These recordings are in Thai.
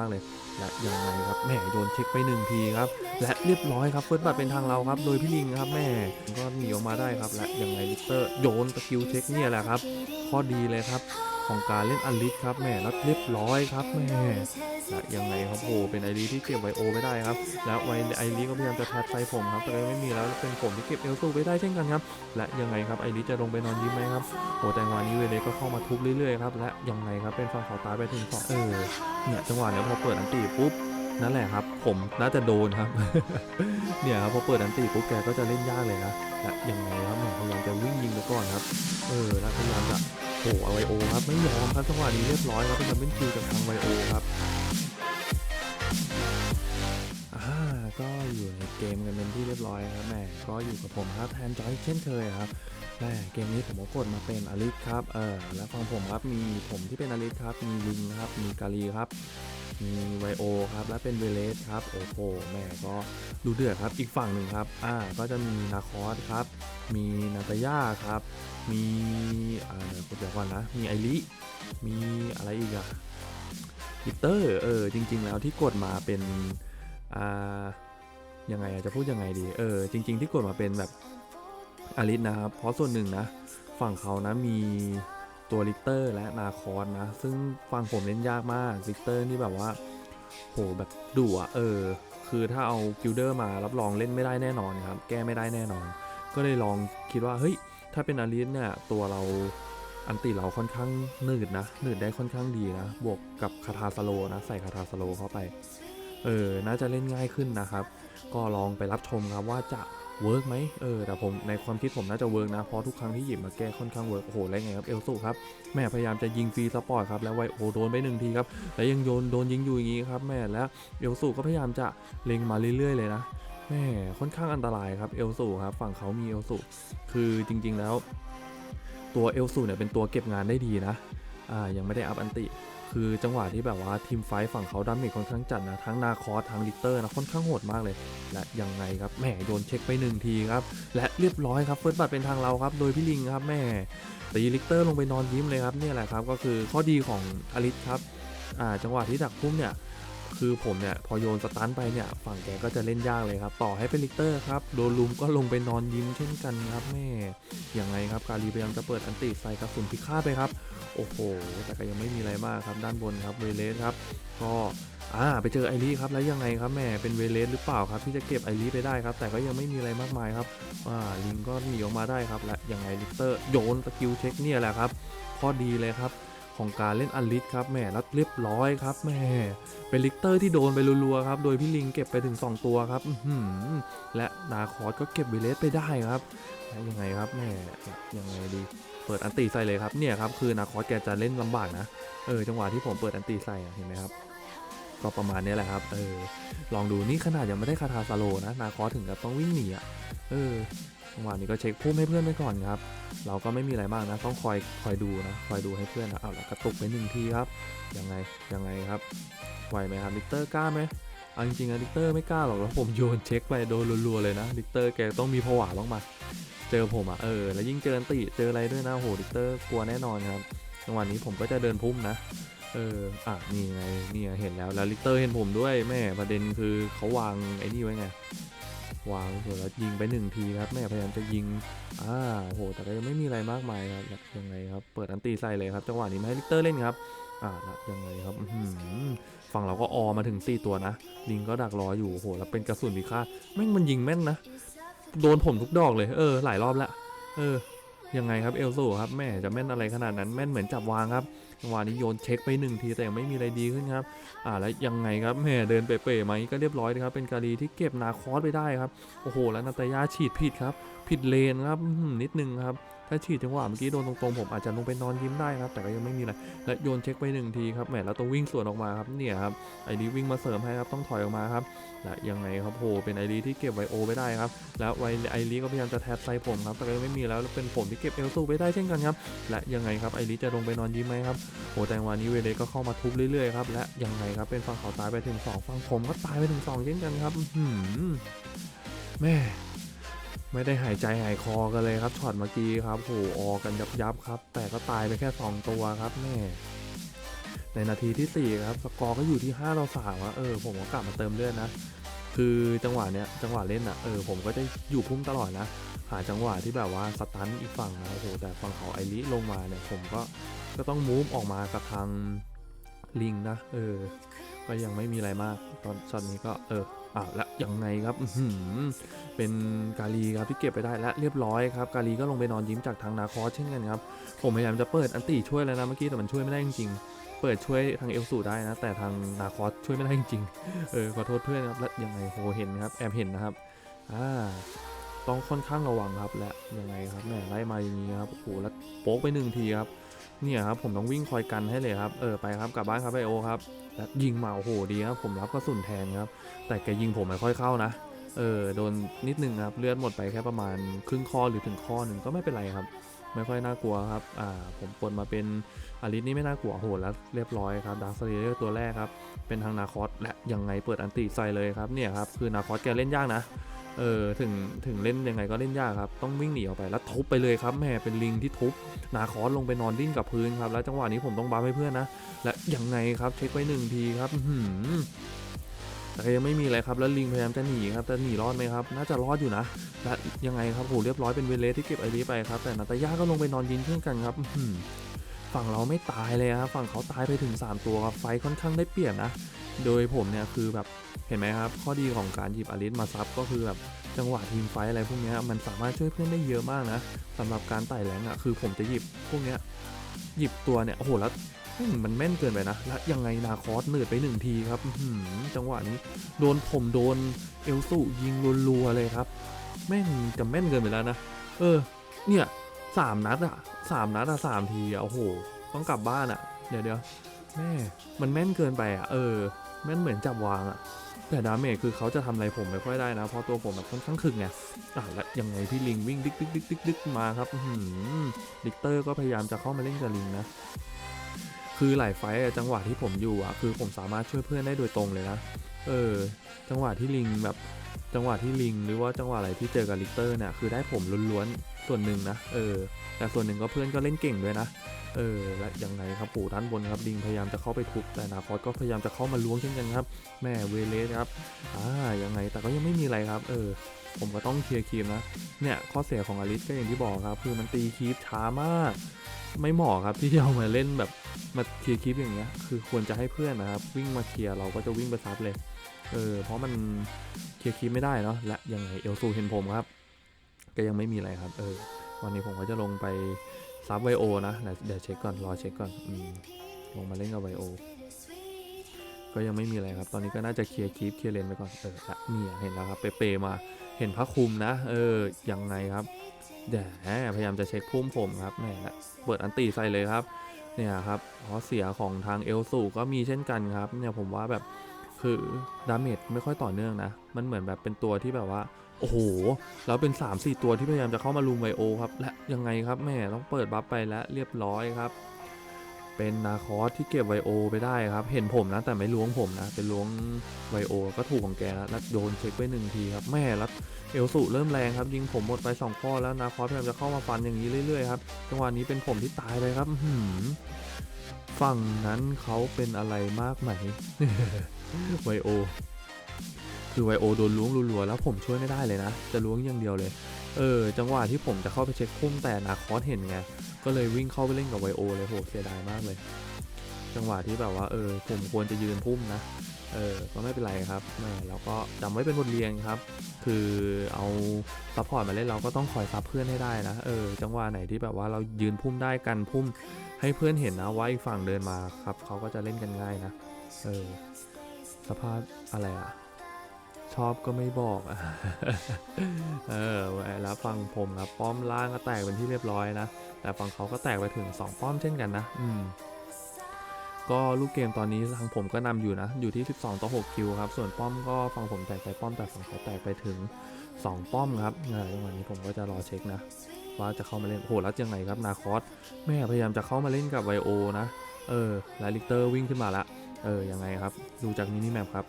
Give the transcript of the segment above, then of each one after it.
มากเลยและยังไงครับแหมโดนเช็คไปหนึ่งทีครับ และเรียบร้อยครับเฟิร์สบัตเป็นทางเราครับ โดยพี่ลิงครับแม่ก็หนีออกมาได้ครับ และยังไงลิสเตอร์โยนสกิลเช็คเนี่ยแหละครับ ข้อดีเลยครับ ของการเล่นอลิสครับแม่แล้วเรียบร้อยครับแม่และยังไงครับโอ้เป็นไอรีที่เก็บไวโอไม่ได้ครับ แล้วไวไอรีก็พยายามจะแทบใส่ผมครับ แต่ก็ไม่มีแล้วเป็นผมที่เก็บเอลซูไว้ได้เช่นกันครับ และยังไงครับไอรีจะลงไปนอนยิ้มไหมครับโอ้แต่งวะนี้เวเลก็เข้ามาทุบเรื่อยๆครับ และยังไงครับเป็นฝั่งเขาตายไปถึงสองเออ เนี่ยจังหวะเนี้ยพอเปิดอันตีปุ๊บนั่นแหละครับ ผมน่าจะโดนครับ เนี่ยครับพอเปิดอันตีปุ๊บแกก็จะเล่นยากเลยนะและยังไงครับพยายามจะวิ่งยิงไปก่อนครับ เออแล้วพยาย อ้อไวโอครับไม่ยอมครับจังหวะนี้เรียบร้อยครับเป็นเบิลคิวจากทางไวโอครับอ่าก็อยู่ในเกมกันเป็นที่เรียบร้อยครับแม่ก็อยู่กับผมครับแทนจอยเช่นเคยครับแม่เกมนี้ผมก็กดมาเป็นอลิสครับเออแล้วฟังผมครับมีผมที่เป็นอลิสครับมีลิงครับมีกาลีครับ มีไวโอครับ และเป็นเวเลสครับ โอ้โห แม่ก็ดูเดือดครับ อีกฝั่งหนึ่งครับ อ่า ก็จะมีนาคอสครับ มีนาตาย่าครับ มีอ่าเดี๋ยวเดี๋ยวก่อนนะ มีไอริ มีอะไรอีกอะลิเตอร์ เออ จริง ๆ แล้วที่กดมาเป็น อ่า ยังไงอะจะพูดยังไงดี เออ จริง ๆ ที่กดมาเป็นแบบอลิสนะครับ เพราะส่วนหนึ่งนะ ฝั่งเขานะมี ตัวลิเตอร์และนาคอนนะ ซึ่งฝั่งผมเล่นยากมากลิเตอร์นี่แบบว่าโหแบบดุอะเออ คือถ้าเอากิลเดอร์มารับรองเล่นไม่ได้แน่นอนครับ แก้ไม่ได้แน่นอน ก็เลยลองคิดว่าเฮ้ย ถ้าเป็นอาริสเนี่ยตัวเราอันติเราค่อนข้างหนืดนะหนืดได้ค่อนข้างดีนะ บวกกับคาถาสโลนะ ใส่คาถาสโลเข้าไป เออ น่าจะเล่นง่ายขึ้นนะครับ ก็ลองไปรับชมครับว่าจะ เวิร์กไหมเออแต่ผมในความคิดผมน่าจะเวิร์กนะ เพราะทุกครั้งที่หยิบมาแก้ค่อนข้างเวิร์กโอ้โหแล้วไงครับเอลสุครับแม่พยายามจะยิงฟรีสปอร์ตครับแล้วไวโอโดนไปหนึ่งทีครับแล้วยังโยนโดนยิงอยู่อย่างนี้ครับแม่แล้วเอลสุก็พยายามจะเล็งมาเรื่อยๆเลยนะแม่ค่อนข้างอันตรายครับเอลสูครับฝั่งเขามีเอลสูคือจริง ๆ แล้ว ตัวเอลสูเนี่ยเป็นตัวเก็บงานได้ดีนะอ่ายังไม่ได้อัพอันติ คือจังหวะที่แบบว่าทีมไฟท์ฝั่งเขาดาเมจค่อนข้างจัดนะทั้งนาคอสทั้งลิเตอร์นะค่อนข้างโหดมากเลย และยังไงครับแหมโดนเช็คไปหนึ่งทีครับและเรียบร้อยครับเฟิร์สบัตเป็นทางเราครับโดยพี่ลิงครับแม่ตีลิเตอร์ลงไปนอนยิ้มเลยครับนี่แหละครับก็คือข้อดีของอลิสครับอ่าจังหวะที่ดักพุ่มเนี่ย คือผมเนี่ยพอโยนสตันไปเนี่ยฝั่งแกก็จะเล่นยากเลยครับ ต่อให้เป็นลิเตอร์ครับโดนลุมก็ลงไปนอนยิ้มเช่นกันครับแม่ยังไงครับ การีพยายามจะเปิดอันติใส่กระสุนพิฆาตไปครับ โอ้โห แต่ก็ยังไม่มีอะไรมากครับด้านบนครับเวเลสครับ ก็อ่าไปเจอไอรีครับแล้วยังไงครับแม่เป็นเวเลสหรือเปล่าครับที่จะเก็บไอรีไปได้ครับ แต่ก็ยังไม่มีอะไรมากมายครับอ่าลิงก็หนีออกมาได้ครับและยังไงลิเตอร์โยนสกิลเช็คเนี่ยแหละครับข้อดีเลยครับ ของการเล่นอลิสครับแม่แล้วเรียบร้อยครับแม่เป็นลิกเตอร์ที่โดนไปรัวๆครับโดยพี่ลิงเก็บไปถึง 2 ตัวครับและนาคอสก็เก็บวิเลสไปได้ครับยังไงครับแม่ยังไงดีเปิดอันตีใส่เลยครับเนี่ยครับคือนาคอสแกจะเล่นลำบากนะเออจังหวะที่ผมเปิดอันตีใส่เห็นไหมครับก็ประมาณนี้แหละครับ เออ ลองดูนี่ขนาดยังไม่ได้คาทาซาโลนะ นาคอสถึงกับต้องวิ่งหนีอะ เออ จังหวะนี้ก็เช็คพุ่มให้เพื่อนไปก่อนครับ เราก็ไม่มีอะไรมากนะต้องคอยคอยดูนะคอยดูให้เพื่อนนะเอาละกระตุกไปหนึ่งทีครับยังไงยังไงครับไหวไหมครับลิเตอร์กล้าไหมเอาจริงๆนะลิเตอร์ไม่กล้าหรอกแล้วผมโยนเช็คไปโดนรัวๆเลยนะลิเตอร์แกต้องมีผวาบ้างมาเจอผมอะเออแล้วยิ่งเจอติเจออะไรด้วยนะโหลิเตอร์กลัวแน่นอนครับจังหวะนี้ผมก็จะเดินพุ่มนะเออ อะ นี่ไง นี่เห็นแล้ว แล้วลิเตอร์เห็นผมด้วย แม่ ประเด็นคือเขาวางไอ้นี่ไว้ไง วางสร็จแล้วยิงไปหนึ่งทีครับแม่พยายามจะยิงอ่าโหแต่ก็ยังไม่มีอะไรมากมายครับยังไงครับเปิดอันตีใส่เลยครับจังหวะนี้ไม่ให้ลิเตอร์เล่นครับอ่ายังไงครับฝั่งเราก็ออมาถึง 4 ตัวนะลิงก็ดักรออยู่โหแล้วเป็นกระสุนพิฆาแม่งมันยิงแม่นนะโดนผมทุกดอกเลยเออหลายรอบละเออยังไงครับเอลซูครับแม่จะแม่นอะไรขนาดนั้นแม่นเหมือนจับวางครับ จังหวะนี้โยนเช็คไปหนึ่งทีแต่ยังไม่มีอะไรดีขึ้นครับ อ่าแล้วยังไงครับแหมเดินเป๋ๆมาก็เรียบร้อยนะครับ เป็นการีที่เก็บนาคอสไปได้ครับ โอ้โห แล้วนาตายาฉีดผิดครับ ผิดเลนครับนิดนึงครับ ถ้าฉีดจังหวะเมื่อกี้โดนตรงๆผมอาจจะลงไปนอนยิ้มได้ครับ แต่ก็ยังไม่มีอะไรและโยนเช็คไปหนึ่งทีครับแหมแล้วต้องวิ่งสวนออกมาครับเนี่ยครับไอรีวิ่งมาเสริมให้ครับต้องถอยออกมาครับและยังไงครับโหเป็นไอรีที่เก็บไวโอไปได้ครับแล้วไวไอรีก็พยายามจะแทบใส่ผมครับแต่ก็ยังไม่มีแล้วเป็นผมที่เก็บเอลซูไปได้เช่นกันครับและยังไงครับไอรีจะลงไปนอนยิ้มไหมครับโหแต่วันนี้เวเลก็เข้ามาทุบเรื่อยๆครับและยังไงครับเป็นฝั่งเขาตายไปถึง2ฝั่งผมก็ตายไปถึง2เช่นกันครับอื้อหือแม่ ไม่ได้หายใจหายคอกันเลยครับช็อตเมื่อกี้ครับโหออกันยับยับครับ แต่ก็ตายไปแค่ 2 ตัวครับแม่ในนาทีที่สี่ครับสกอร์ก็อยู่ที่5ต่อ3อะเออผมก็กลับมาเติมเลือดนะ คือจังหวะเนี้ยจังหวะเล่นอะเออผมก็จะอยู่พุ่มตลอดนะหาจังหวะที่แบบว่าสตันอีกฝั่งนะโอ้โหแต่ฝั่งเขาไอริลงมาเนี่ยผมก็ก็ต้องมูฟออกมากับทางลิงนะ เออ ก็ยังไม่มีอะไรมาก ตอนช็อตนี้ก็เออ อ้าวและยังไงครับเป็นกาลีครับที่เก็บไปได้และเรียบร้อยครับกาลีก็ลงไปนอนยิ้มจากทางนาคอสเช่นกันครับผมพยายามจะเปิดอันตีช่วยแล้วนะเมื่อกี้แต่มันช่วยไม่ได้จริงๆ เปิดช่วยทางเอลสูได้นะ แต่ทางนาคอสช่วยไม่ได้จริงๆเออขอโทษเพื่อนครับและยังไงโหเห็นครับแอบเห็นนะครับอ่า ต้องค่อนข้างระวังครับ และยังไงครับแหมไล่มาอย่างนี้ครับโอ้โหแล้วโป๊กไปหนึ่งทีครับเนี่ยครับผมต้องวิ่งคอยกันให้เลยครับเออไปครับกลับบ้านครับไอโอครับแล้วยิงมาโอ้โหดีครับผมรับกระสุนแทนครับ แต่แกยิงผมไม่ค่อยเข้านะเออโดนนิดนึงครับเลือดหมดไปแค่ประมาณครึ่งข้อหรือถึงข้อหนึ่งก็ไม่เป็นไรครับ ไม่ค่อยน่ากลัวครับอ่าผมปลดมาเป็นอาริสนี่ไม่น่ากลัวโอ้โหแล้วเรียบร้อยครับดาร์คสเลเยอร์ตัวแรกครับเป็นทางนาคอสและยังไงเปิดอันติใส่เลยครับเนี่ยครับคือนาคอสแกเล่นยากนะ เออถึงถึงเล่นยังไงก็เล่นยากครับ ต้องวิ่งหนีออกไปแล้วทุบไปเลยครับแหม่เป็นลิงที่ทุบนาคอสลงไปนอนดิ้นกับพื้นครับ แล้วจังหวะนี้ผมต้องบัฟให้เพื่อนนะ และยังไงครับเช็คไว้หนึ่งทีครับอื้อหือแต่ยังไม่มีอะไรครับแล้วลิงพยายามจะหนีครับแต่หนีรอดไหมครับน่าจะรอดอยู่นะและยังไงครับโหเรียบร้อยเป็นเวเลสที่เก็บไอรีไปครับแต่นาตาย่าก็ลงไปนอนยินเช่นกันครับฝั่งเราไม่ตายเลยครับฝั่งเขาตายไปถึง 3 ตัวครับไฟค่อนข้างได้เปรียบนะ โดยผมเนี่ยคือแบบเห็นไหมครับ ข้อดีของการหยิบอลิสมาซับก็คือแบบจังหวะทีมไฟอะไรพวกนี้มันสามารถช่วยเพื่อนได้เยอะมากนะสำหรับการไต่แรงอะคือผมจะหยิบพวกเนี้ยหยิบตัวเนี่ยโอ้โหแล้วมันแม่นเกินไปนะ และยังไงนาคอสเหนืดไปหนึ่งทีครับหือจังหวะนี้ โดนผมโดนเอลสุยิงรัวๆเลยครับ แม่งจะแม่นเกินไปแล้วนะ เออ เนี่ยสามนัดอะสามนัดอะสามทีอะโอ้โห ต้องกลับบ้านอะเดี๋ยวเดี๋ยวแม่ มันแม่นเกินไปอะเออ ม่นเหมือนจับวางอะแต่ดาเมจคือเขาจะทำอะไรผมไม่ค่อยได้นะ เพราะตัวผมแบบค่อนข้างขึงไงอะแล้วยังไงพี่ลิงวิ่งดิ๊กดิ๊กดิ๊กดิ๊กดิ๊กมาครับหือดิกเตอร์ก็พยายามจะเข้ามาเล่นกับลิงนะคือหลายไฟจังหวะที่ผมอยู่อะคือผมสามารถช่วยเพื่อนได้โดยตรงเลยนะ เออ จังหวะที่ลิงแบบ จังหวะที่ลิงหรือว่าจังหวะอะไรที่เจอกับลิกเตอร์เนี่ยคือได้ผมล้วนๆส่วนหนึ่งนะเออแต่ส่วนหนึ่งก็เพื่อนก็เล่นเก่งด้วยนะเออและยังไงครับปู่ด้านบนครับลิงพยายามจะเข้าไปทุบแต่นาคอสก็พยายามจะเข้ามาล้วงเช่นกันครับแม่เวเลสครับอ่ายังไงแต่ก็ยังไม่มีอะไรครับ เออ ผมก็ต้องเคลียร์คีมนะเนี่ยข้อเสียของอลิสก็อย่างที่บอกครับ คือมันตีคีปช้ามาก ไม่เหมาะครับที่จะเอามาเล่นแบบมาเคลียร์คลิปอย่างเงี้ยคือควรจะให้เพื่อนนะครับ วิ่งมาเคลียร์เราก็จะวิ่งไปซับเลย เออเพราะมันเคลียร์คลิปไม่ได้เนาะและยังไงเอลซูเห็นผมครับก็ยังไม่มีอะไรครับ เออ วันนี้ผมก็จะลงไปซับไวโอนะเดี๋ยวเดี๋ยวเช็คก่อนรอเช็คก่อนอลงมาเล่นกับไวโอก็ยังไม่มีอะไรครับ ตอนนี้ก็น่าจะเคลียร์คลิปเคลียร์เลนไปก่อน เออละเนี่ยเห็นแล้วครับ เปๆมา เห็นพระคุมนะ เออ ยังไงครับแหมพยายามจะเช็คพุ่มผมครับแหมเปิดอันตีใส่เลยครับ เนี่ยครับข้อเสียของทางเอลสูก็มีเช่นกันครับ เนี่ยผมว่าแบบ คือดาเมจไม่ค่อยต่อเนื่องนะ มันเหมือนแบบเป็นตัวที่แบบว่า โอ้โห แล้วเป็น 3 4 ตัวที่พยายามจะเข้ามาลุมไวโอครับ และยังไงครับแม่ต้องเปิดบัฟไปแล้วเรียบร้อยครับ เป็นนาคอสที่เก็บไวโอไปได้ครับ เห็นผมนะแต่ไม่ล้วงผมนะ เป็นล้วงไวโอก็ถูกของแกแล้วแล้วโดนเช็คไปหนึ่งทีครับ แม่แล้วเอลสูเริ่มแรงครับยิงผมหมดไปสองข้อแล้วนาคอสพยายามจะเข้ามาฟันอย่างนี้เรื่อยๆครับ จังหวะนี้เป็นผมที่ตายไปครับฝั่งนั้นเขาเป็นอะไรมากไหม ไวโอ คือไวโอโดนล้วงรัวๆแล้วผมช่วยไม่ได้เลยนะ จะล้วงอย่างเดียวเลย เออ จังหวะที่ผมจะเข้าไปเช็คพุ่มแต่นาคอสเห็นไง ก็เลยวิ่งเข้าไปเล่นกับไวโอเลยโหเสียดายมากเลย จังหวะที่แบบว่าเออผมควรจะยืนพุ่มนะ เออ ก็ไม่เป็นไรครับแม่แล้วก็จำไว้เป็นบทเรียนครับ คือเอาซัพพอร์ตมาเล่นเราก็ต้องคอยซับเพื่อนให้ได้นะ เออ จังหวะไหนที่แบบว่าเรายืนพุ่มได้กันพุ่มให้เพื่อนเห็นนะว่าอีกฝั่งเดินมาครับเขาก็จะเล่นกันง่ายนะ เออ สภาพอะไรอะ ชอบก็ไม่บอกอะเออแล้วฝั่งผมครับป้อมล่างก็แตกเป็นที่เรียบร้อยนะ แต่ฝั่งเขาก็แตกไปถึง 2 ป้อมเช่นกันนะ อืมก็ลูกเกมตอนนี้ทางผมก็นำอยู่นะ อยู่ที่ 12 ต่อ 6 คิวครับ ส่วนป้อมก็ฝั่งผมแตกไปป้อมแต่ฝั่งเขาแตกไปถึง 2 ป้อมครับเออจังหวะนี้ผมก็จะรอเช็คนะ ว่าจะเข้ามาเล่นโหแล้วยังไงครับนาคอสแม่พยายามจะเข้ามาเล่นกับไวโอนะ เออแล้วลิกเตอร์วิ่งขึ้นมาละ เออยังไงครับ ดูจากมินิแมปครับ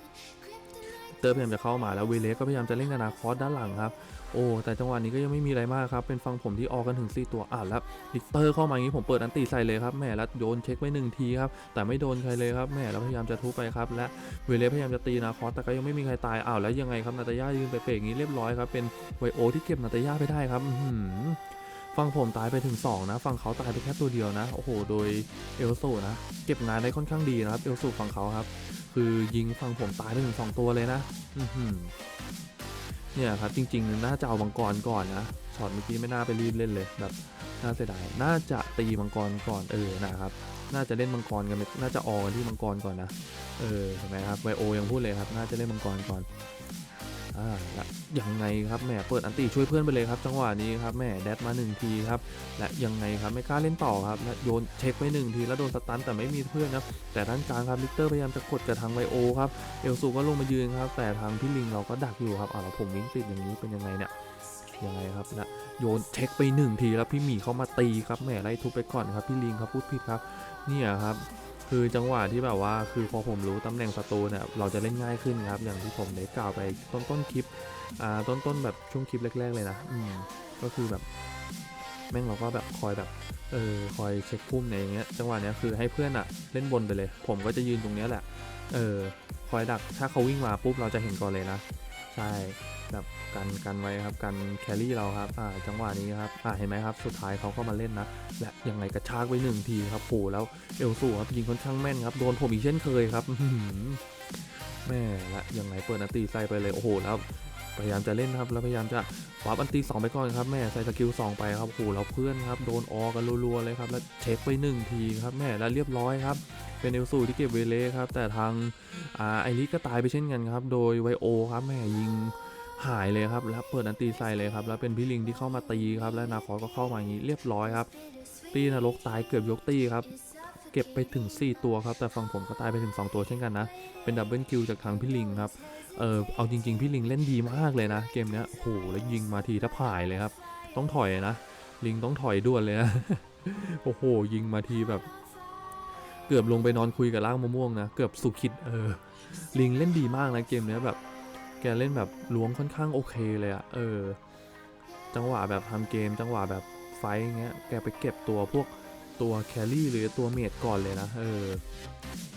เตอร์พยายามจะเข้ามาแล้วเวเลสก็พยายามจะเล่นกับนาคอสด้านหลังครับ โอ้ แต่จังหวะนี้ก็ยังไม่มีอะไรมากครับ เป็นฟังผมที่ออกกันถึง 4 ตัวอะแล้วลิกเตอร์เข้ามาอย่างนี้ผมเปิดอันตีใส่เลยครับแหมแล้วโยนเช็คไว้หนึ่งทีครับ แต่ไม่โดนใครเลยครับแหมแล้วพยายามจะทุบไปครับ และเวเลสพยายามจะตีนาคอสแต่ก็ยังไม่มีใครตายอ้าวแล้วยังไงครับนาตาย่ายืนไปเปรกอย่างนี้เรียบร้อยครับเป็นไวโอที่เก็บนาตาย่าไปได้ครับ ฟังผมตายไปถึง 2 นะฟังเขาตายไปแค่ตัวเดียวนะ โอ้โห โดยเอลสูนะ เก็บงานได้ค่อนข้างดีนะครับ เอลสูฝั่งเขาครับ คือยิงฟังผมตายไปถึง 2 ตัวเลยนะเนี่ยครับ จริงๆ น่าจะเอามังกรก่อนนะ ช็อตเมื่อกี้ไม่น่าไปรีบเล่นเลยแบบน่าเสียดาย น่าจะตีมังกรก่อนเออนะครับ น่าจะเล่นมังกรกัน น่าจะออกันที่มังกรก่อนนะ เออเห็นไหมครับไวโอยังพูดเลยครับ น่าจะเล่นมังกรก่อน อ่าและยังไงครับแหมเปิดอันตีช่วยเพื่อนไปเลยครับ จังหวะนี้ครับแหมแดดมาหนึ่งทีครับและยังไงครับไม่กล้าเล่นต่อครับและโยนเช็คไปหนึ่งทีแล้วโดนสตันแต่ไม่มีเพื่อนนะแต่ด้านกลางครับลิกเตอร์พยายามจะกดกับทางไวโอครับเอลซูก็ลงมายืนครับ แต่ทางพี่ลิงเราก็ดักอยู่ครับอ่าแล้วผมวิ่งติดอย่างนี้เป็นยังไงเนี่ยยังไงครับนะโยนเช็คไปหนึ่งทีแล้วพี่หมีเขามาตีครับแหมไล่ทุบไปก่อนครับพี่ลิงครับพูดผิดครับเนี่ยครับ คือจังหวะที่แบบว่าคือพอผมรู้ตำแหน่งศัตรูเนี่ยเราจะเล่นง่ายขึ้นครับ อย่างที่ผมได้กล่าวไปต้นต้นคลิปอ่าต้นต้นแบบช่วงคลิปแรก ๆ เลยนะอืมก็คือแบบแม่งเราก็แบบคอยแบบเออคอยเช็คพุ่มในอย่างเงี้ยจังหวะเนี้ยคือให้เพื่อนอะเล่นบนไปเลย ผมก็จะยืนตรงเนี้ยแหละเออคอยดักถ้าเขาวิ่งมาปุ๊บเราจะเห็นก่อนเลยนะใช่ แบบกันกันไว้ครับกันแครี่เราครับอ่าจังหวะนี้ครับอ่าเห็นไหมครับสุดท้ายเขาก็มาเล่นนะและยังไงกระชากไว้หนึ่งทีครับโหแล้วเอลสูครับยิงค่อนข้างแม่นครับโดนผมอีกเช่นเคยครับแม่และยังไงเปิดอันตีใส่ไปเลยโอ้โหแล้วพยายามจะเล่นครับแล้วพยายามจะวับอันตีสองไปก่อนครับแม่ใส่สกิลสองไปครับโอ้โหแล้วเพื่อนครับโดนออกันรัวๆเลยครับแล้วเช็คไปหนึ่งทีครับแม่แล้วเรียบร้อยครับเป็นเอลสูที่เก็บเวเลสครับแต่ทางอ่าไอริสก็ตายไปเช่นกันครับ โดยไวโอครับแม่ยิง หายเลยครับแล้วเปิดอันตีใส่เลยครับแล้วเป็นพี่ลิงที่เข้ามาตีครับและนาคอก็เข้ามาอย่างนี้เรียบร้อยครับ ตีนรกตายเกือบยกตีครับเก็บไปถึง 4 ตัวครับแต่ฝั่งผมก็ตายไปถึง 2 ตัวเช่นกันนะเป็นดับเบิลคิวจากทางพี่ลิงครับเออเอาจริง ๆ พี่ลิงเล่นดีมากเลยนะ เกมเนี้ยโอ้โหแล้วยิงมาทีถ้าผายเลยครับ ต้องถอยนะ ลิงต้องถอยด่วนเลยนะโอ้โหยิงมาทีแบบ เกือบลงไปนอนคุยกับล่างมะม่วงนะเกือบสุขิดเออลิงเล่นดีมากนะเกมเนี้ยแบบ แกเล่นแบบล้วงค่อนข้างโอเคเลยอะเออ จังหวะแบบทำเกม จังหวะแบบไฟเงี้ย แกไปเก็บตัวพวกตัวแครี่หรือตัวเมดก่อนเลยนะ เออ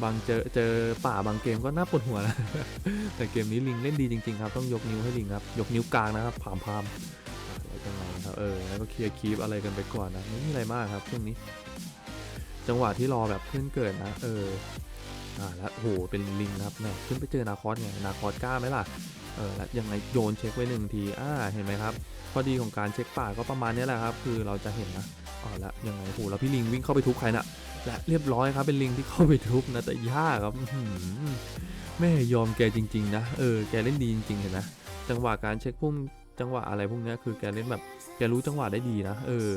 บางเจอเจอป่าบางเกมก็น่าปวดหัวนะ แต่เกมนี้ลิงเล่นดีจริง ๆ ครับ ต้องยกนิ้วให้ลิงครับ ยกนิ้วกลางนะครับผามพามอะแล้วจังไงครับ เออ แล้วก็เคลียร์คีปอะไรกันไปก่อนนะ ไม่มีอะไรมากครับช่วงนี้ จังหวะที่รอแบบเพื่อนเกิดนะ เออ อ่าแล้วโหเป็นลิงนะครับแหม่ขึ้นไปเจอนาคอสไงนาคอสกล้าไหมล่ะเออแล้วยังไงโยนเช็คไว้หนึ่งทีอ่าเห็นไหมครับข้อดีของการเช็คป่าก็ประมาณนี้แหละครับ คือเราจะเห็นนะอ๋อแล้วยังไงโหแล้วพี่ลิงวิ่งเข้าไปทุบใครนะและเรียบร้อยครับเป็นลิงที่เข้าไปทุบนะแต่ยากครับแม่ยอมแกจริง ๆ นะเออแกเล่นดีจริงๆเห็นไหมจังหวะการเช็คพุ่มจังหวะอะไรพวกนี้คือแกเล่นแบบแกรู้จังหวะได้ดีนะ เออ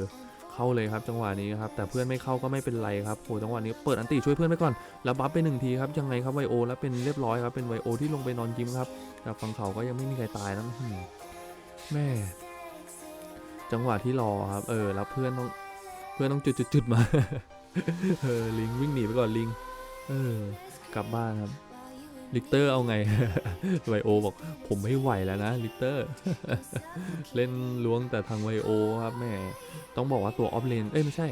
เข้าเลยครับจังหวะนี้ครับแต่เพื่อนไม่เข้าก็ไม่เป็นไรครับโอ้จังหวะนี้เปิดอันติช่วยเพื่อนไปก่อนแล้วบัฟไปหนึ่งทีครับยังไงครับไวโอแล้วเป็นเรียบร้อยครับเป็นไวโอที่ลงไปนอนยิ้มครับแต่ฝั่งเขาก็ยังไม่มีใครตายนะแม่จังหวะที่รอครับเออแล้วเพื่อนต้องเพื่อนต้องจุดจุดจุดมาเออลิงวิ่งหนีไปก่อนลิงเออกลับบ้านครับ ลิกเตอร์เอาไงไวโอบอกผมไม่ไหวแล้วนะลิกเตอร์ เล่นล้วงแต่ทางไวโอครับแม่ต้องบอกว่าตัวออฟเลนเอ้ยไม่ใช่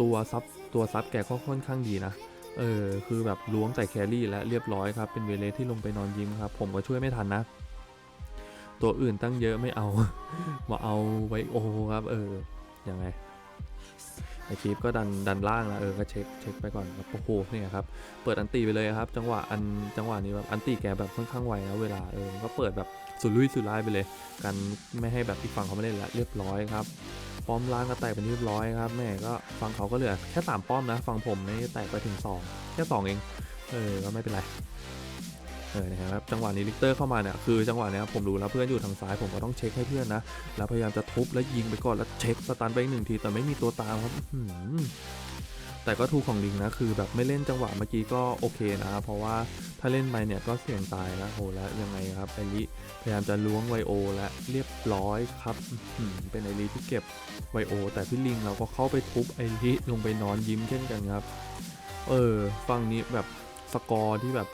ตัวซับตัวซับแกก็ค่อนข้างดีนะเออคือแบบล้วงแต่แครี่และเรียบร้อยครับ เป็นเวเลสที่ลงไปนอนยิ้มครับ ผมก็ช่วยไม่ทันนะ ตัวอื่นตั้งเยอะไม่เอา มาเอาไวโอครับ เออยังไง ไอคลิปก็ดันดันล่างแล้วเออก็เช็คเช็คไปก่อนครับโอ้โหเนี่ยครับเปิดอันตีไปเลยครับ จังหวะอันจังหวะนี้แบบอันตีแกแบบค่อนข้างไวนะเวลาเออก็เปิดแบบสุดลุยสุดลายไปเลย กันไม่ให้แบบอีกฝั่งเขาไม่เล่นละเรียบร้อยครับป้อมล่างก็แตกเป็นเรียบร้อยครับแม่ก็ฝั่งเขาก็เหลือแค่สามป้อมนะฝั่งผมนี่แตกไปถึงสองแค่สองเอง เออก็ไม่เป็นไร เออนะครับจังหวะนี้ลิกเตอร์เข้ามาเนี่ยคือจังหวะเนี้ยผมรู้แล้วเพื่อนอยู่ทางซ้ายผมก็ต้องเช็คให้เพื่อนนะแล้วพยายามจะทุบแล้วยิงไปก่อนแล้วเช็คสตันไปอีกหนึ่งทีแต่ไม่มีตัวตามครับแต่ก็ทูกของลิงนะคือแบบไม่เล่นจังหวะเมื่อกี้ก็โอเคนะเพราะว่าถ้าเล่นไปเนี่ยก็เสี่ยงตายนะโหแล้วยังไงครับไอริพยายามจะล้วงไวโอและเรียบร้อยครับเป็นไอริที่เก็บไวโอ แต่พี่ลิงเราก็เข้าไปทุบไอริลงไปนอนยิ้มเช่นกันครับ เออฝั่งนี้แบบสกอร์ที่แบบ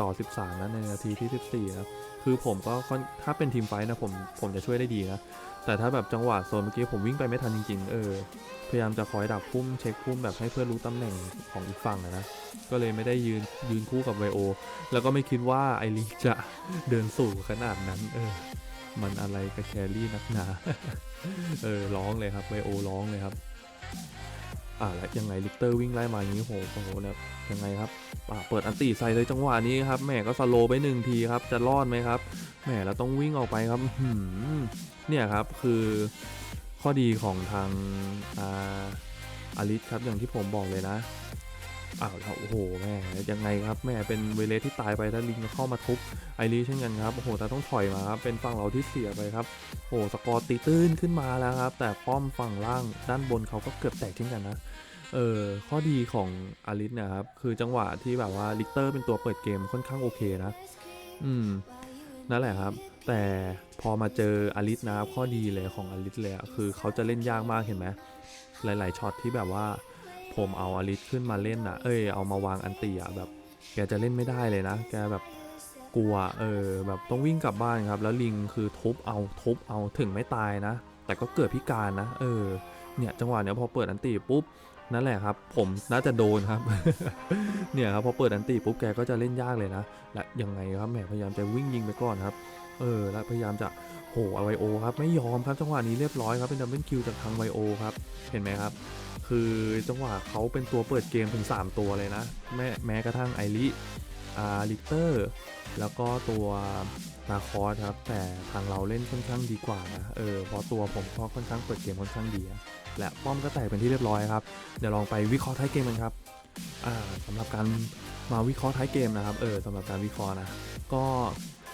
ต่อ 13นะในนาทีที่ 14นะคือผมก็ถ้าเป็นทีมไฟท์นะผมผมจะช่วยได้ดีนะแต่ถ้าแบบจังหวะโซนเมื่อกี้ผมวิ่งไปไม่ทันจริง ๆ เออ พยายามจะคอยดักพุ่มเช็คพุ่มแบบให้เพื่อนรู้ตำแหน่งของอีกฝั่งนะ ก็เลยไม่ได้ยืนยืนคู่กับไวโอ แล้วก็ไม่คิดว่าไอรีจะเดินสู่ขนาดนั้น เออ มันอะไรกับแครี่นักหนา เออร้องเลยครับไวโอร้องเลยครับ อ่าแล้วยังไงลิกเตอร์วิ่งไล่มาอย่างนี้โหโอ้โหเนี่ยยังไงครับอ่าเปิดอันตีใส่เลยจังหวะนี้ครับแหมก็สโลไปหนึ่งทีครับจะรอดไหมครับแหมเราต้องวิ่งออกไปครับหืมเนี่ยครับคือข้อดีของทางอ่าอาริสครับอย่างที่ผมบอกเลยนะ อ้าวแล้วโอ้โหแม่ยังไงครับแม่เป็นเวเลสที่ตายไปถ้าลิงเข้ามาทุบไอรีเช่นกันครับโอ้โหแต่ต้องถอยมาครับเป็นฝั่งเราที่เสียไปครับโอ้สกอร์ตีตื้นขึ้นมาแล้วครับ แต่ป้อมฝั่งล่างด้านบนเขาก็เกือบแตกเช่นกันนะเออข้อดีของอาริสนะครับคือจังหวะที่แบบว่าลิกเตอร์เป็นตัวเปิดเกมค่อนข้างโอเคนะ อืมนั่นแหละครับ แต่พอมาเจออาริสนะครับข้อดีเลยของอาริสเลยคือเขาจะเล่นยากมากเห็นไหมหลาย ๆช็อตที่แบบว่า ผมเอาอาริสขึ้นมาเล่นนะเอ้ยเอามาวางอันตีอะแบบแกจะเล่นไม่ได้เลยนะ แกแบบกลัว เออ แบบต้องวิ่งกลับบ้านครับ แล้วลิงคือทุบเอาทุบเอาถึงไม่ตายนะ แต่ก็เกิดพิการนะ เออ เนี่ยจังหวะเนี้ยพอเปิดอันตีปุ๊บนั่นแหละครับ ผมน่าจะโดนครับ เนี่ยครับพอเปิดอันตีปุ๊บแกก็จะเล่นยากเลยนะ และยังไงครับแหมพยายามจะวิ่งยิงไปก่อนครับ เออ แล้วพยายามจะโหไวโอครับไม่ยอมครับจังหวะนี้เรียบร้อยครับเป็นดับเบิลคิวจากทางไวโอครับ เห็นไหมครับ คือจังหวะเขาเป็นตัวเปิดเกมถึง 3 ตัวเลยนะ แม้แม้กระทั่งไอริอาลิเตอร์ แล้วก็ตัวนาคอสครับ แต่ทางเราเล่นค่อนข้างดีกว่านะ เออเพราะตัวผมก็ค่อนข้างเปิดเกมค่อนข้างดีนะและป้อมก็แตกเป็นที่เรียบร้อยครับ เดี๋ยวลองไปวิเคราะห์ท้ายเกมกันครับ อ่าสำหรับการมาวิเคราะห์ท้ายเกมนะครับ เออสำหรับการวิเคราะห์นะ ก็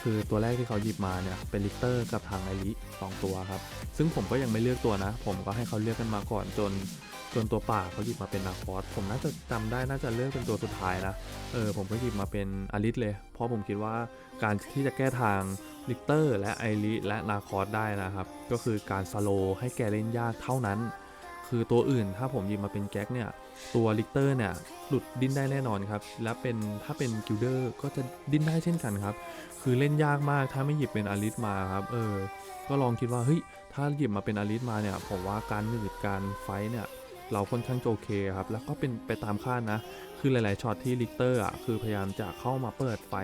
คือตัวแรกที่เขาหยิบมาเนี่ยเป็นลิเตอร์กับทางไอริสองตัวครับ ซึ่งผมก็ยังไม่เลือกตัวนะ ผมก็ให้เขาเลือกกันมาก่อนจน จนตัวป่าเขาหยิบมาเป็นนาคอสผมน่าจะจำได้น่าจะเลือกเป็นตัวสุดท้ายนะเออผมก็หยิบมาเป็นอลิสเลย เพราะผมคิดว่าการที่จะแก้ทางลิกเตอร์ และไอริและนาคอสได้นะครับ ก็คือการสโลให้แกเล่นยากเท่านั้น คือตัวอื่นถ้าผมหยิบมาเป็นแก๊กเนี่ย ตัวลิกเตอร์เนี่ยหลุดดิ้นได้แน่นอนครับ และเป็นถ้าเป็นกิลเดอร์ก็จะดิ้นได้เช่นกันครับ คือเล่นยากมากถ้าไม่หยิบเป็นอลิสมาครับเออก็ลองคิดว่าเฮ้ยถ้าหยิบมาเป็นอลิสมาเนี่ยผมว่าการหนืดการไฟเนี่ย เราค่อนข้างโอเคครับ แล้วก็เป็นไปตามคาดนะ คือหลาย ๆ ช็อตที่ลิกเตอร์อะคือพยายามจะเข้ามาเปิดไฟ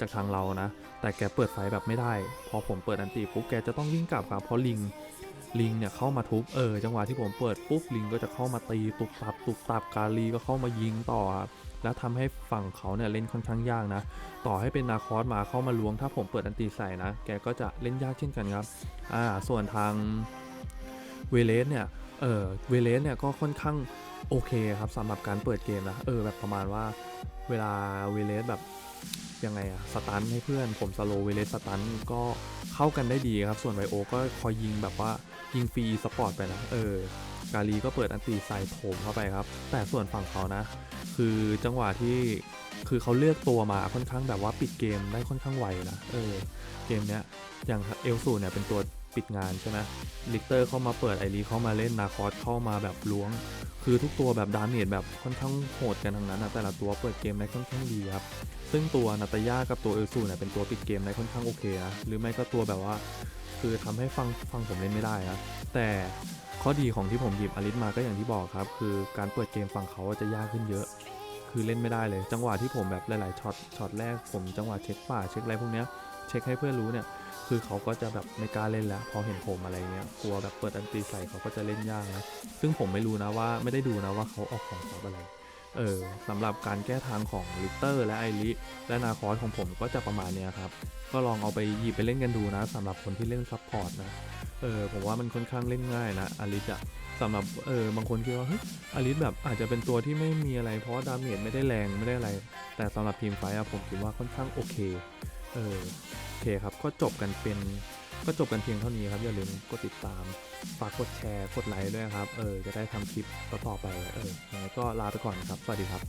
จากทางเรานะ แต่แกเปิดไฟแบบไม่ได้ พอผมเปิดอันตีปุ๊บแกจะต้องวิ่งกลับครับเพราะลิงลิงเนี่ยเข้ามาทุบเออจังหวะที่ผมเปิดปุ๊บลิงก็จะเข้ามาตีตุบตับตุบตับกาลีก็เข้ามายิงต่อครับแล้วทำให้ฝั่งเขาเนี่ยเล่นค่อนข้างยากนะ ต่อให้เป็นนาคอสมาเข้ามาล้วงถ้าผมเปิดอันตีใส่นะ แกก็จะเล่นยากเช่นกันครับ อ่า ส่วนทางเวเลสเนี่ย เออเวเลสเนี่ยก็ค่อนข้างโอเคครับสำหรับการเปิดเกมนะเออแบบประมาณว่าเวลาเวเลสแบบยังไงอะสตันให้เพื่อนผมสโลเวเลสสตันก็เข้ากันได้ดีครับ ส่วนไวโอก็คอยยิงแบบว่ายิงฟรีสปอร์ตไปนะเออกาลีก็เปิดอันตีใส่โถมเข้าไปครับ แต่ส่วนฝั่งเขานะ คือจังหวะที่คือเขาเลือกตัวมาค่อนข้างแบบว่าปิดเกมได้ค่อนข้างไวนะเออเกมเนี้ยอย่างเอลสูเนี่ยเป็นตัว ปิดงานใช่ไหมลิกเตอร์เข้ามาเปิดไอรีเข้ามาเล่นนาคอสเข้ามาแบบล้วง คือทุกตัวแบบดาเมจแบบค่อนข้างโหดกันทั้งนั้นนะแต่ละตัวเปิดเกมได้ค่อนข้างดีครับซึ่งตัวนาตาย่ากับตัวเอลซูเนี่ยเป็นตัวปิดเกมได้ค่อนข้างโอเคนะหรือไม่ก็ตัวแบบว่า คือทำให้ฟังฟังผมเล่นไม่ได้ครับแต่ข้อดีของที่ผมหยิบอลิสมาก็อย่างที่บอกครับ คือการเปิดเกมฝั่งเขาจะยากขึ้นเยอะ คือเล่นไม่ได้เลย จังหวะที่ผมแบบหลาย ๆช็อตช็อตแรกผมจังหวะเช็คป่าเช็คอะไรพวกเนี้ยเช็คให้เพื่อนรู้เนี่ย คือเขาก็จะแบบไม่กล้าเล่นแล้ว พอเห็นผมอะไรเงี้ยกลัวแบบเปิดอันตีใส่เขาก็จะเล่นยากนะซึ่งผมไม่รู้นะว่าไม่ได้ดูนะว่าเขาออกของซับอะไรเออสำหรับการแก้ทางของลิเตอร์และไอริและนาคอสของผมก็จะประมาณเนี้ยครับ ก็ลองเอาไปหยิบไปเล่นกันดูนะสำหรับคนที่เล่นซับพอร์ตนะเออผมว่ามันค่อนข้างเล่นง่ายนะอลิสอะสำหรับเออบางคนคิดว่าเฮ้ยอลิสแบบอาจจะเป็นตัวที่ไม่มีอะไรเพราะดาเมจไม่ได้แรงไม่ได้อะไร แต่สำหรับทีมไฟท์อะผมคิดว่าค่อนข้างโอเคเออ เคครับก็จบกันเป็นก็จบกันเพียงเท่านี้ครับ อย่าลืมกดติดตาม ฝากกดแชร์ กดไลค์ด้วยครับ เออ จะได้ทำคลิปต่อๆไป เออยังไงก็ลาไปก่อนครับ สวัสดีครับ